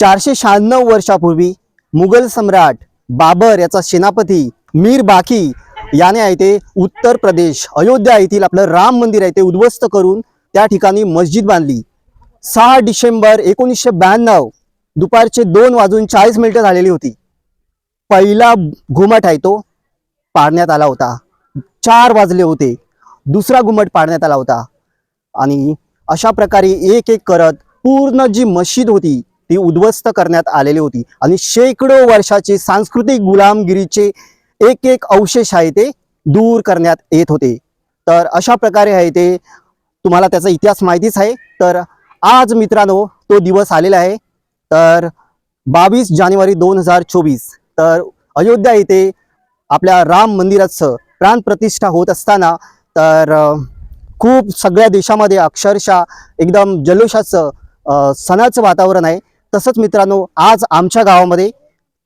चारशे शहाण्णव वर्षापूर्वी मुघल सम्राट बाबर याचा सेनापती मीर बाकी याने आहे ते उत्तर प्रदेश अयोध्या येथील आपलं राम मंदिर आहे ते उद्ध्वस्त करून त्या ठिकाणी मस्जिद बांधली. सहा डिसेंबर एकोणीसशे ब्याण्णव दुपारचे दोन वाजून चाळीस मिनिटं झालेली होती. पहिला घुमट आहे तो पाडण्यात आला होता. चार वाजले होते. दुसरा घुमट पाडण्यात आला होता. आणि अशा प्रकारे एक एक करत पूर्ण जी मशीद होती ती उद्ध्वस्त करण्यात आलेली होती. आणि शेकडो वर्षाचे सांस्कृतिक गुलामगिरीचे एक एक अवशेष आहे ते दूर करण्यात येत होते. तर अशा प्रकारे आहे ते तुम्हाला त्याचा इतिहास माहितीच आहे. तर आज मित्रांनो तो दिवस आलेला आहे. तर बावीस जानेवारी दोन हजार चोवीस तर अयोध्या येथे आपल्या राम मंदिराचं प्राणप्रतिष्ठा होत असताना तर खूप सगळ्या देशामध्ये अक्षरशः एकदम जल्लोषाचं सणाचं वातावरण आहे. तसंच मित्रांनो आज आमच्या गावामध्ये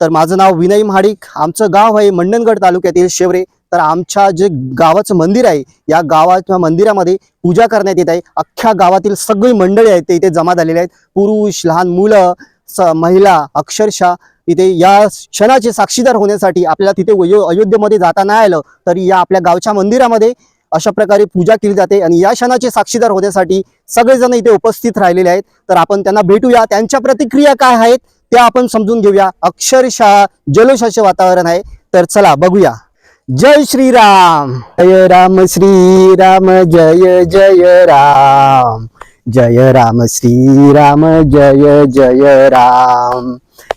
तर माझं नाव विनय महाडिक आमचं गाव आहे मंडणगड तालुक्यातील शेवरे. तर आमच्या जे गावाचं मंदिर आहे या गावाच्या मंदिरामध्ये पूजा करण्यात येत आहे. अख्ख्या गावातील सगळी मंडळी आहेत ते इथे जमा झालेले आहेत. पुरुष लहान मुलं स महिला अक्षरशः इथे या क्षणाचे साक्षीदार होण्यासाठी आपल्याला तिथे अयो अयोध्येमध्ये जाता नाही आलं तरी या आपल्या गावच्या मंदिरामध्ये अशा प्रकारे पूजा केली जाते आणि या क्षणाचे साक्षीदार होण्यासाठी सगळेजण इथे उपस्थित राहिलेले आहेत. तर आपण त्यांना भेटूया. त्यांच्या प्रतिक्रिया काय आहेत त्या आपण समजून घेऊया. अक्षरशः जलोषाचे वातावरण आहे. तर चला बघूया. जय श्रीराम. जय राम श्रीराम जय जय राम. जय राम श्रीराम जय जय राम.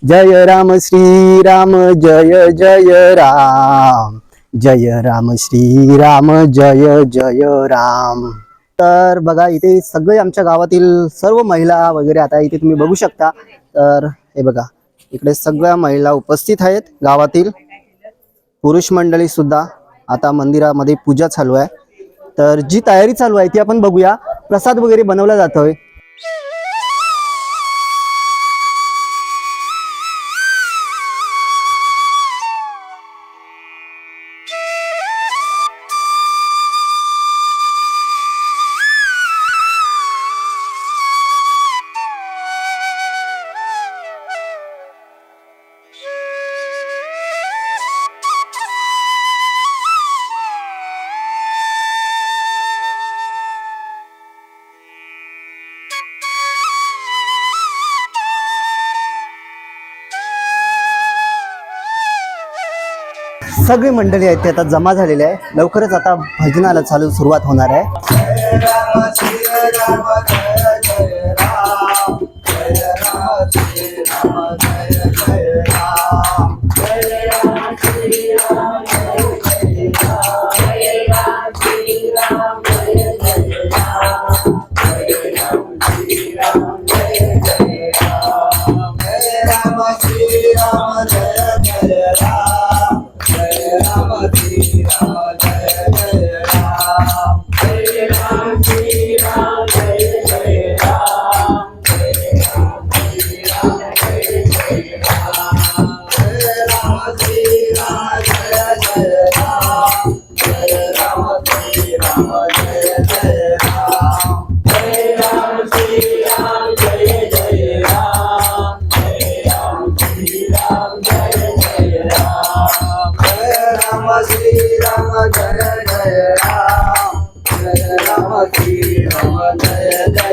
जय राम श्रीराम जय जय राम. जय राम श्रीराम जय जय राम. तर बघा इथे सगळे आमच्या गावातील सर्व महिला वगैरे आता इथे तुम्ही बघू शकता. तर हे बघा इकडे सगळ्या महिला उपस्थित आहेत गावातील. पुरुष मंडळी सुद्धा आता मंदिरामध्ये पूजा चालू आहे. तर जी तयारी चालू आहे ती आपण बघूया. प्रसाद वगैरे बनवला जातोय. सगळी मंडळी आहेत ते आता जमा झालेले आहे लवकरच आता भजनाला चालू सुरुवात होणार आहे. Jai Ram Jai Ram Jai Ram Ram Jai Ram Ram Jai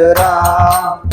melhorar.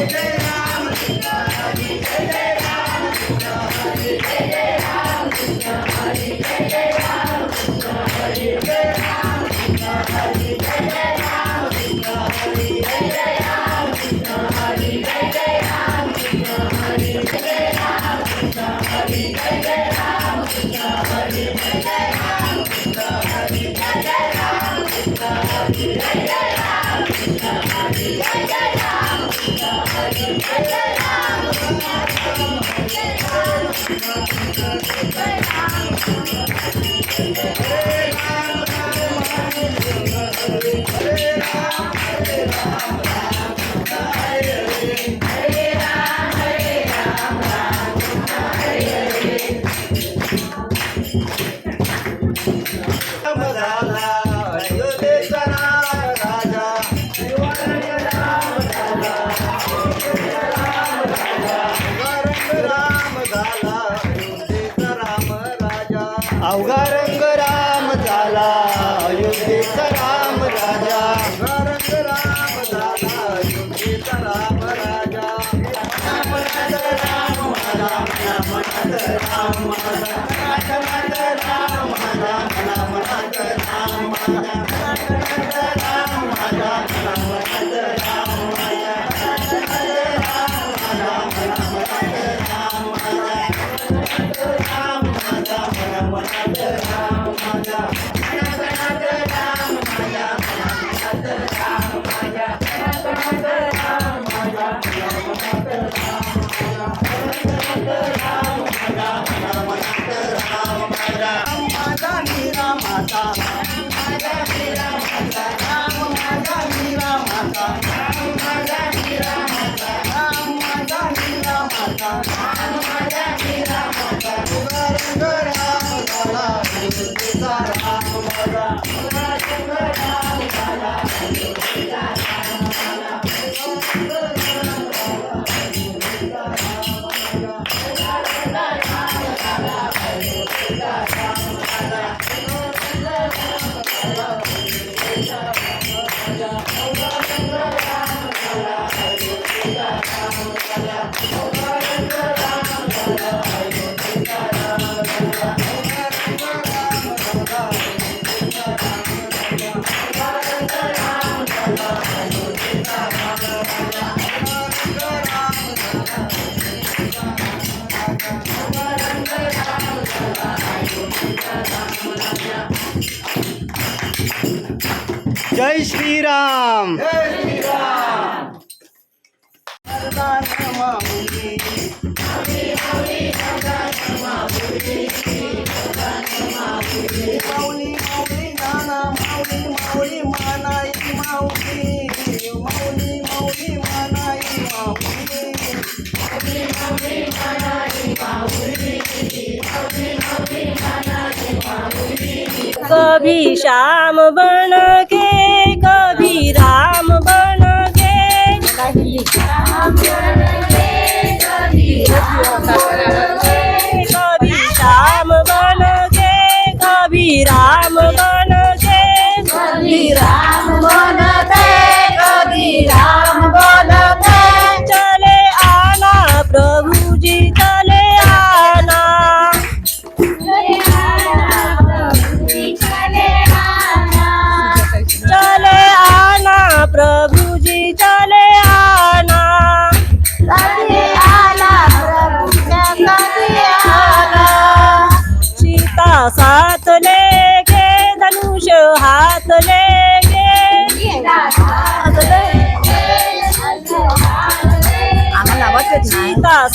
जय जय राम अवघा श्रीराम। माऊली माऊली नाना माऊली माऊली मानाई माऊली माऊली माऊली मानाई माऊली कभी श्याम बन के कभी राम बन के कभी श्याम बन के कभी राम बन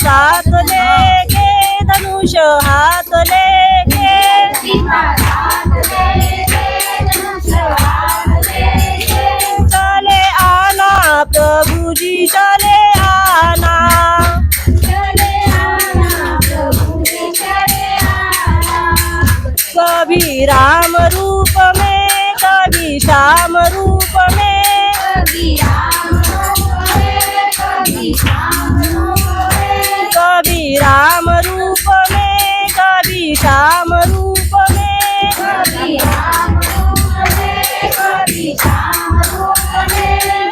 साथ लेके धनुष हाथ लेके चले आना प्रभु जी चले आना। कभी राम रूप कभी श्याम रूप में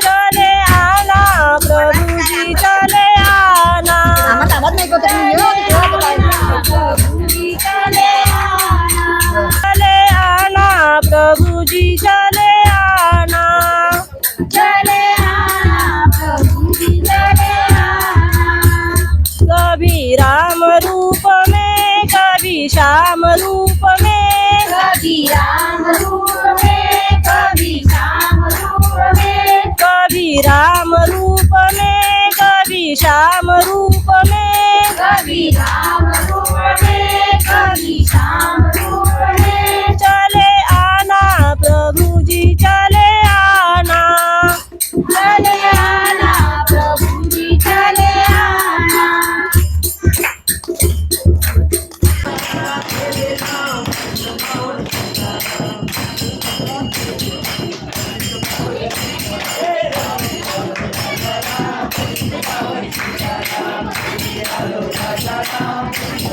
चले आना प्रभु जी चले आना कभी श्याम रूप में कभी राम रूप में कभी श्याम रूप में कभी राम रूप में कभी श्याम रूप में कभी राम रूप में कभी श्याम रूप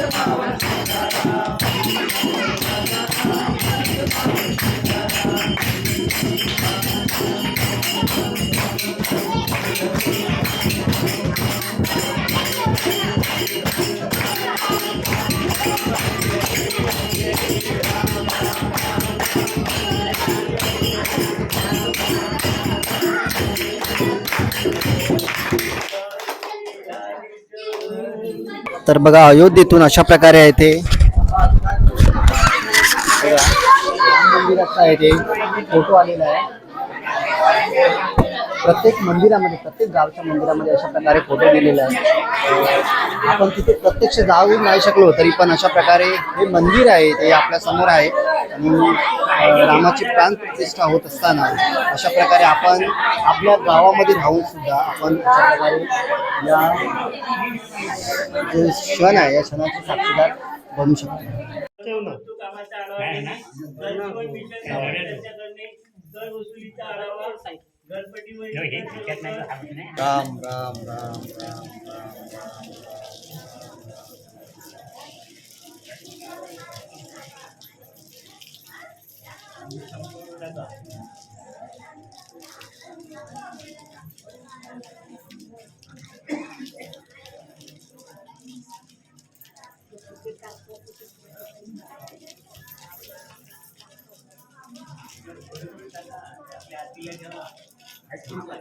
the power. तर बघा अयोध्येतून अशा प्रकारे आहे ते. मंदिराचा आहे ते फोटो आलेला आहे प्रत्येक मंदिरामध्ये प्रत्येक गावच्या मंदिरामध्ये अशा प्रकारे फोटो दिलेला आहे आपण तिथे प्रत्यक्ष जाऊ नाही शकलो तरी पण अशा प्रकारे हे मंदिर आहे ते आपल्यासमोर आहे. आणि रामाची प्राण प्रतिष्ठा होत असताना अशा प्रकारे आपण आपल्या गावामध्ये राहून सुद्धा आपण अशा प्रकारे या जे क्षण आहे या क्षणाचे साक्षीदार बनू शकतो. राम राम राम राम राम राम. करण्याचा आपल्या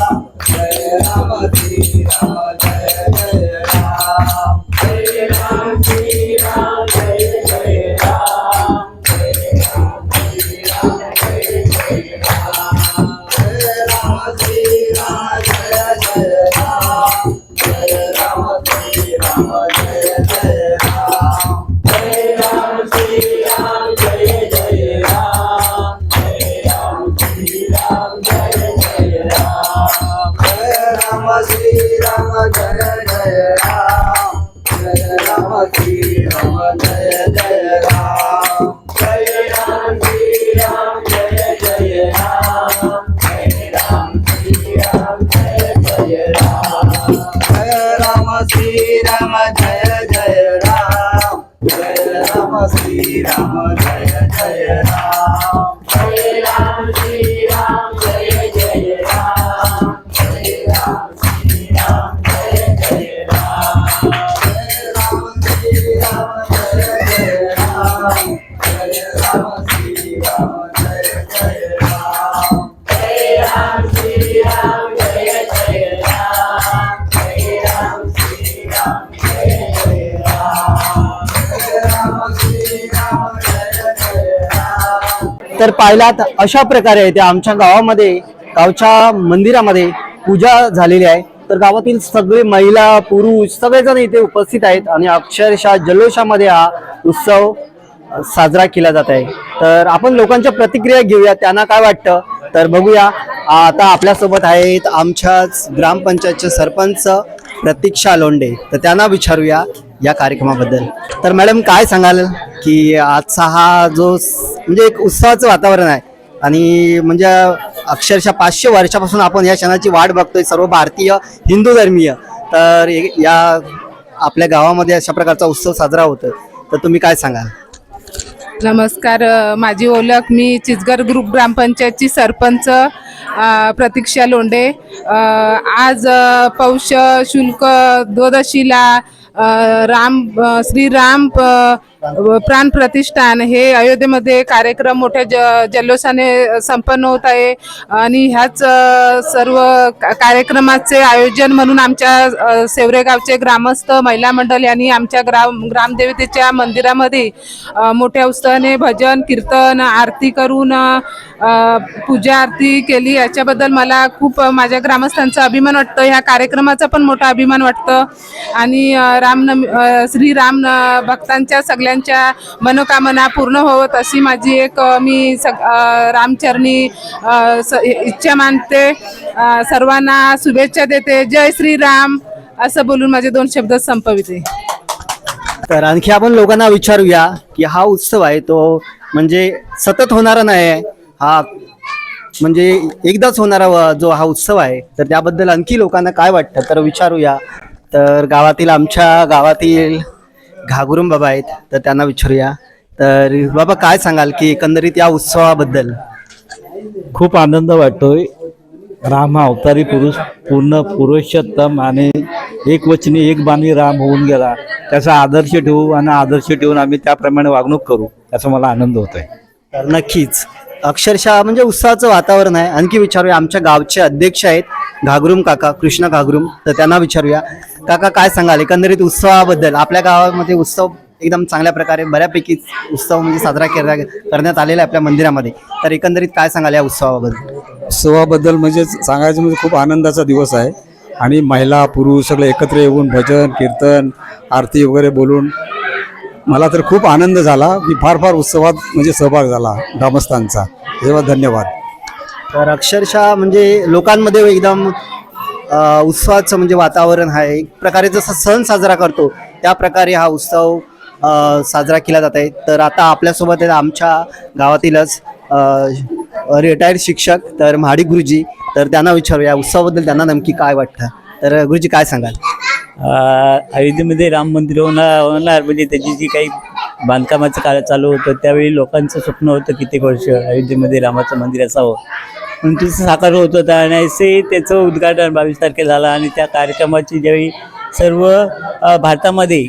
तर पाहिलात अशा प्रकारे त्या आमच्या गावामध्ये गावच्या मंदिरामध्ये पूजा झालेली आहे. तर गावातील सगळे महिला पुरुष सगळेजण इथे उपस्थित आहेत आणि अक्षरशः जल्लोषामध्ये हा उत्सव साजरा केला जात आहे. तर आपण लोकांच्या प्रतिक्रिया घेऊया त्यांना काय वाटतं? तर बघूया. आता आपल्यासोबत आहेत आमच्याच ग्रामपंचायतचे सरपंच प्रतीक्षा लोंडे तर त्यांना विचारूया या कार्यक्रमाबद्दल. तर मॅडम काय सांगाल? की आजचा हा जो म्हणजे एक उत्सवाचं वातावरण आहे. आणि म्हणजे अक्षरशः पाचशे वर्षापासून आपण या क्षणाची वाट बघतोय सर्व भारतीय हिंदू धर्मीय. तर या आपल्या गावामध्ये अशा प्रकारचा उत्सव साजरा होतो तर तुम्ही काय सांगाल? नमस्कार माझी ओळख मी चिचगर ग्रुप ग्रामपंचायतची सरपंच प्रतीक्षा लोंढे. आज पौष शुल्क द्वादशीला राम श्रीराम प्राण प्रतिष्ठान हे अयोध्येमध्ये कार्यक्रम मोठ्या ज जल्लोषाने संपन्न होत आहे. आणि ह्याच सर्व कार्यक्रमाचे आयोजन म्हणून आमच्या अ, सेवरेगावचे ग्रामस्थ महिला मंडळ यांनी आमच्या ग्राम ग्रामदेवतेच्या मंदिरामध्ये मोठ्या उत्साहाने भजन कीर्तन आरती करून पूजा आरती केली. याच्याबद्दल मला खूप माझ्या ग्रामस्थांचा अभिमान वाटतं. ह्या कार्यक्रमाचा पण मोठा अभिमान वाटतं. आणि अ, रामनवमी अ, श्रीराम भक्तांच्या सगळ्या सगळ्यांच्या मनोकामना पूर्ण होवत अशी माझी एक मी सग रामचरणी इच्छा मानते. सर्वांना शुभेच्छा देते. जय श्रीराम. असं बोलून माझे दोन शब्द संपविते. तर आणखी आपण लोकांना विचारूया की हा उत्सव आहे तो म्हणजे सतत होणारा नाही हा म्हणजे एकदाच होणारा जो हा उत्सव आहे तर त्याबद्दल आणखी लोकांना काय वाटतं? तर विचारूया. तर गावातील आमच्या गावातील घागुरुम बाबा आहेत तर त्यांना विचारूया. तर बाबा काय सांगाल की एकंदरीत या उत्सवाबद्दल? खूप आनंद वाटतोय. राम हा अवतारी पुरुष पूर्ण पुरुषोत्तम आणि एक वचनी एक बाणी राम होऊन गेला. त्याचा आदर्श ठेवू आणि आदर्श ठेवून आम्ही त्याप्रमाणे वागणूक करू याचा मला आनंद होतोय. तर नक्कीच. अक्षरशः म्हणजे उत्साहाचं वातावरण आहे. आणखी विचारूया आमच्या गावचे अध्यक्ष आहेत. घागरुम काका कृष्ण घागरुम. तर त्यांना विचारूया. काका काय सांगाल? एकंदरीत उत्सवाबद्दल. आपल्या गावामध्ये उत्सव एकदम चांगल्या प्रकारे बऱ्यापैकी उत्सव म्हणजे साजरा केला करण्यात आलेला आहे आपल्या मंदिरामध्ये. तर एकंदरीत काय सांगाल या उत्सवाबद्दल? उत्सवाबद्दल म्हणजे सांगायचं म्हणजे खूप आनंदाचा दिवस आहे. आणि महिला पुरुष सगळे एकत्र येऊन भजन कीर्तन आरती वगैरे बोलून मला तर खूप आनंद झाला. मी फार फार उत्सवात म्हणजे सहभाग झाला. ग्रामस्थांचा. तेव्हा धन्यवाद. तर अक्षरशः म्हणजे लोकांमध्ये एकदम उत्सवाचं म्हणजे वातावरण आहे. एक प्रकारे जसं सण साजरा करतो त्या प्रकारे हा उत्सव साजरा केला जात आहे. तर आता आपल्यासोबत आहेत आमच्या गावातीलच रिटायर्ड शिक्षक तर महाडी गुरुजी. तर त्यांना विचारू या उत्सवाबद्दल त्यांना नेमकी काय वाटतं? तर गुरुजी काय सांगाल? अयोध्येमध्ये राम मंदिर होणार होणार. म्हणजे त्याची जी काही बांधकामाचं कार्य चालू होतं त्यावेळी लोकांचं स्वप्न होतं कित्येक वर्ष अयोध्येमध्ये रामाचं मंदिर असावं. पण साकार होत होता आणि असे त्याचं उद्घाटन बावीस तारखेला झालं आणि त्या कार्यक्रमाची ज्यावेळी सर्व भारतामध्ये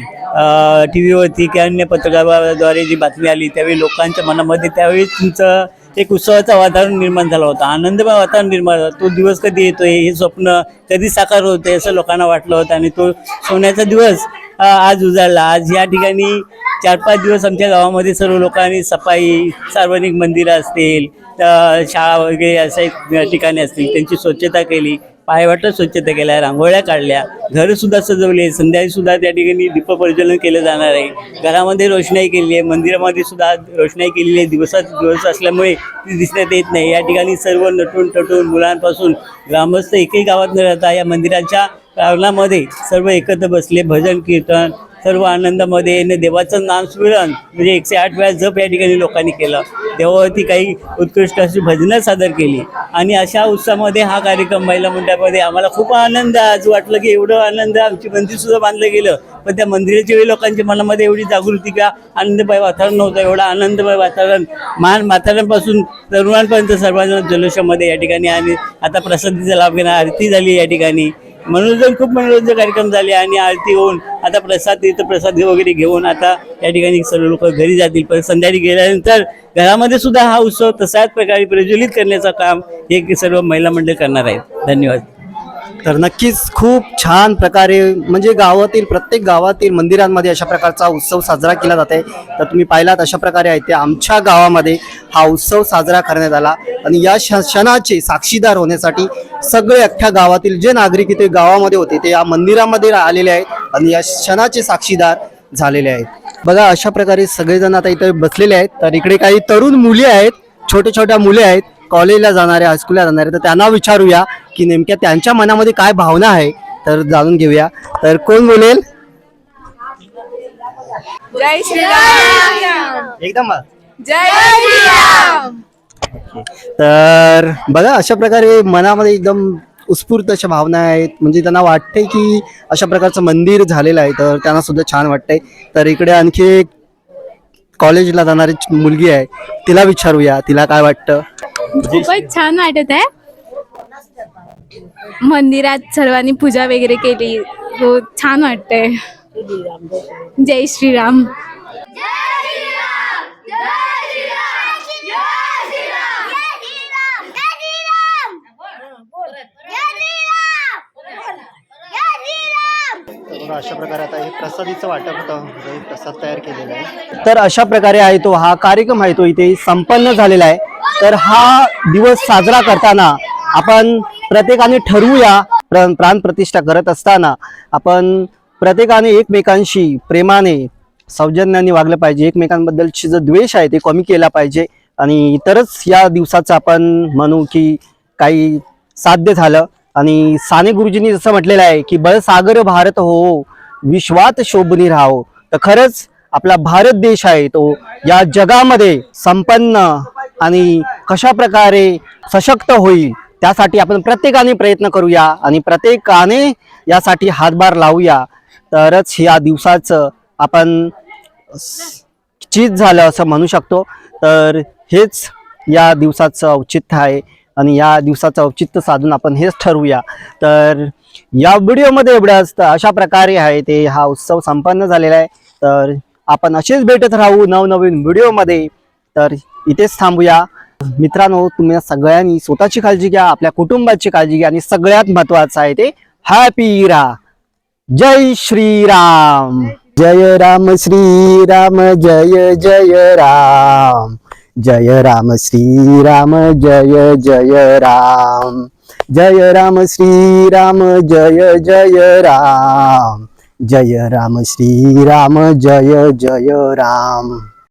टी व्हीवरती किंवा अन्य पत्रकाराद्वारे जी बातमी आली त्यावेळी लोकांच्या मनामध्ये त्यावेळी तुमचं एक उत्सवाचं वातावरण निर्माण झालं होतं आनंदमय वातावरण निर्माण झालं तो दिवस कधी येतोय हे स्वप्न कधी साकार होते असं लोकांना वाटलं होतं आणि तो सोन्याचा दिवस आज उजाडला आज या ठिकाणी चार पाच दिवस आमच्या गावामध्ये सर्व लोकांनी सफाई सार्वजनिक मंदिरं असतील शाळा वगैरे अशा ठिकाणी असतील त्यांची स्वच्छता केली. पायवाटं स्वच्छता केल्या रांगोळ्या काढल्या. घरंसुद्धा सजवले. संध्याकाळीसुद्धा त्या ठिकाणी दीपप्रज्वलन केलं जाणार आहे. घरामध्ये रोषणाई केलेली आहे. मंदिरामध्ये सुद्धा रोषणाई केलेली आहे. दिवसात दिवस असल्यामुळे ती दिसण्यात येत नाही. या ठिकाणी सर्व नटून टटून मुलांपासून ग्रामस्थ एकही गावात न राहता या मंदिराच्या प्रांगणामध्ये सर्व एकत्र बसले. भजन कीर्तन सर्व आनंदामध्ये आणि देवाचं नामस्मरण म्हणजे एकशे आठ वेळा जप या ठिकाणी लोकांनी केलं. देवावरती काही उत्कृष्ट अशी भजनं सादर केली. आणि अशा उत्सवामध्ये हा कार्यक्रम महिला मंडळामध्ये आम्हाला खूप आनंद आज वाटलं की एवढं आनंद आमची मंदिरसुद्धा बांधलं गेलं. पण त्या मंदिराच्या वेळी लोकांच्या मनामध्ये एवढी जागृती का आनंदमय वातावरण नव्हतं. एवढं आनंदमय वातावरण मान म्हाताऱ्यांपासून तरुणांपर्यंत सर्वांना जल्लोषामध्ये या ठिकाणी आणि आता प्रसादीचा लाभ घेणार आरती झाली या ठिकाणी. मनोरंजन खूप मनोरंजन कार्यक्रम झाले आणि आरती होऊन आता प्रसाद इथं प्रसाद वगैरे घेऊन आता या ठिकाणी सर्व लोक घरी जातील. पण संध्याकाळी गेल्यानंतर घरामध्ये सुद्धा हा उत्सव तशाच प्रकारे प्रज्वलित करण्याचं काम हे सर्व महिला मंडळ करणार आहेत. धन्यवाद. तर नक्कीच खूप छान प्रकारे म्हणजे गावातील प्रत्येक गावातील मंदिरांमध्ये अशा प्रकारचा उत्सव साजरा केला जाते तर तुम्ही पाहिलात अशा प्रकारे आहे ते आमच्या गावामध्ये हा उत्सव साजरा करण्यात आला. आणि या श- क्षणाचे साक्षीदार होण्यासाठी सगळे अख्ख्या गावातील जे नागरिक इथे गावामध्ये होते ते या मंदिरामध्ये आलेले आहेत आणि या क्षणाचे साक्षीदार झालेले आहेत. बघा अशा प्रकारे सगळेजण आता इथे बसलेले आहेत. तर इकडे काही तरुण मुली आहेत छोट्या छोट्या मुले आहेत. कॉलेजला जाणारे हायस्कूलला जाणारे तर त्यांना विचारूया की नेमक्या त्यांच्या मनामध्ये काय भावना आहे तर जाणून घेऊया. तर कोण बोलेल? जय श्रीराम. एकदम जय श्रीराम. तर बघा अशा प्रकारे मनामध्ये एकदम उत्स्फूर्त अशा भावना आहेत. म्हणजे त्यांना वाटते की अशा प्रकारचं मंदिर झालेलं आहे तर त्यांना सुद्धा छान वाटतंय. तर इकडे आणखी एक कॉलेजला जाणारी मुलगी आहे तिला विचारूया तिला काय वाटतं? खूपच छान वाटत आहे. मंदिरात सर्वांनी पूजा वगैरे केली. हो छान वाटतंय. जय श्रीराम. अशा प्रकारे आता हे प्रसादीचं वाटप होतं. प्रसाद तयार केलेला आहे. तर अशा प्रकारे आहे तो हा कार्यक्रम आहे तो इथे संपन्न झालेला आहे. तर हा दिवस साजरा करताना आपण प्रत्येकाने ठरवूया प्राण प्रतिष्ठा करत असताना आपण प्रत्येकाने एकमेकांशी प्रेमाने सौजन्याने वागलं पाहिजे. एकमेकांबद्दलची जो द्वेष आहे ते कमी केला पाहिजे. आणि तरच या दिवसाचं आपण म्हणू की काही साध्य झालं. आणि साने गुरुजींनी जसं म्हटलेलं आहे की बळसागर भारत हो विश्वात शोभनी राहो. तर खरंच आपला भारत देश आहे तो या जगामध्ये संपन्न आणि कशा प्रकारे सशक्त होईल त्यासाठी आपण प्रत्येकाने प्रयत्न करूया आणि प्रत्येकाने यासाठी हातभार लावूया. तरच या दिवसाचं आपण चीज झालं असं म्हणू शकतो. तर हेच या दिवसाचं औचित्य आहे आणि या दिवसाचं औचित्य साधून आपण हेच ठरवूया. तर या व्हिडिओमध्ये एवढं असतं. अशा प्रकारे आहे ते. हा उत्सव संपन्न झालेला आहे. तर आपण असेच भेटत राहू नवनवीन व्हिडिओमध्ये. तर इथेच थांबूया. मित्रांनो तुम्ही सगळ्यांनी स्वतःची काळजी घ्या आपल्या कुटुंबाची काळजी घ्या आणि सगळ्यात महत्वाचं आहे ते हॅपी राहा. जय श्रीराम. जय राम श्रीराम जय जय राम. जय राम श्रीराम जय जय राम. जय राम श्रीराम जय जय राम. जय राम श्रीराम जय जय राम.